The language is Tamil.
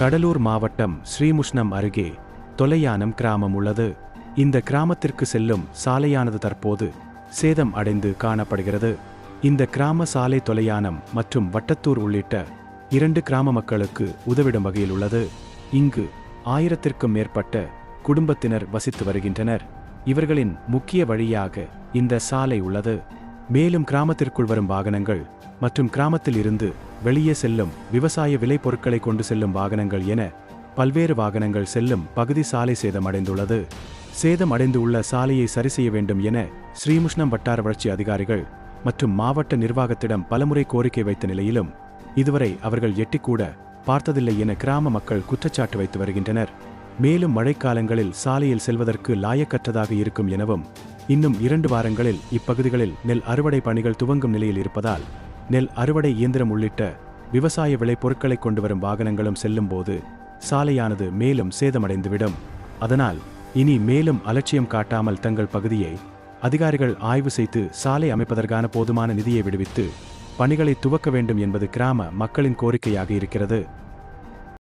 கடலூர் மாவட்டம் ஸ்ரீமுஷ்ணம் அருகே தொலையானம் கிராமம் உள்ளது. இந்த கிராமத்திற்கு செல்லும் சாலையானது தற்போது சேதம் அடைந்து காணப்படுகிறது. இந்த கிராம சாலை தொலையானம் மற்றும் வட்டத்தூர் உள்ளிட்ட இரண்டு கிராம மக்களுக்கு உதவிடும் வகையில் உள்ளது. இங்கு ஆயிரத்திற்கும் மேற்பட்ட குடும்பத்தினர் வசித்து வருகின்றனர். இவர்களின் முக்கிய வழியாக இந்த சாலை உள்ளது. மேலும் கிராமத்திற்குள் வரும் வாகனங்கள் மற்றும் கிராமத்தில் இருந்து வெளியே செல்லும் விவசாய விளைபொருட்களை கொண்டு செல்லும் வாகனங்கள் என பல்வேறு வாகனங்கள் செல்லும் பகுதி சாலை சேதமடைந்துள்ளது. சேதமடைந்துள்ள சாலையை சரி செய்ய வேண்டும் என ஸ்ரீமுஷ்ணம் வட்டார வளர்ச்சி அதிகாரிகள் மற்றும் மாவட்ட நிர்வாகத்திடம் பலமுறை கோரிக்கை வைத்த நிலையிலும் இதுவரை அவர்கள் எட்டிக்கூட பார்த்ததில்லை என கிராம மக்கள் குற்றச்சாட்டு வைத்து வருகின்றனர். மேலும் மழைக்காலங்களில் சாலையில் செல்வதற்கு லாயக்கற்றதாக இருக்கும் எனவும் இன்னும் இரண்டு வாரங்களில் இப்பகுதிகளில் நெல் அறுவடை பணிகள் துவங்கும் நிலையில் இருப்பதால் நெல் அறுவடை இயந்திரம் உள்ளிட்ட விவசாய விளைபொருட்களை கொண்டு வரும் வாகனங்களும் செல்லும்போது சாலையானது மேலும் சேதமடைந்துவிடும். அதனால் இனி மேலும் அலட்சியம் காட்டாமல் தங்கள் பகுதியை அதிகாரிகள் ஆய்வு செய்து சாலை அமைப்பதற்கான போதுமான நிதியை விடுவித்து பணிகளை துவக்க வேண்டும் என்பது கிராம மக்களின் கோரிக்கையாக இருக்கிறது.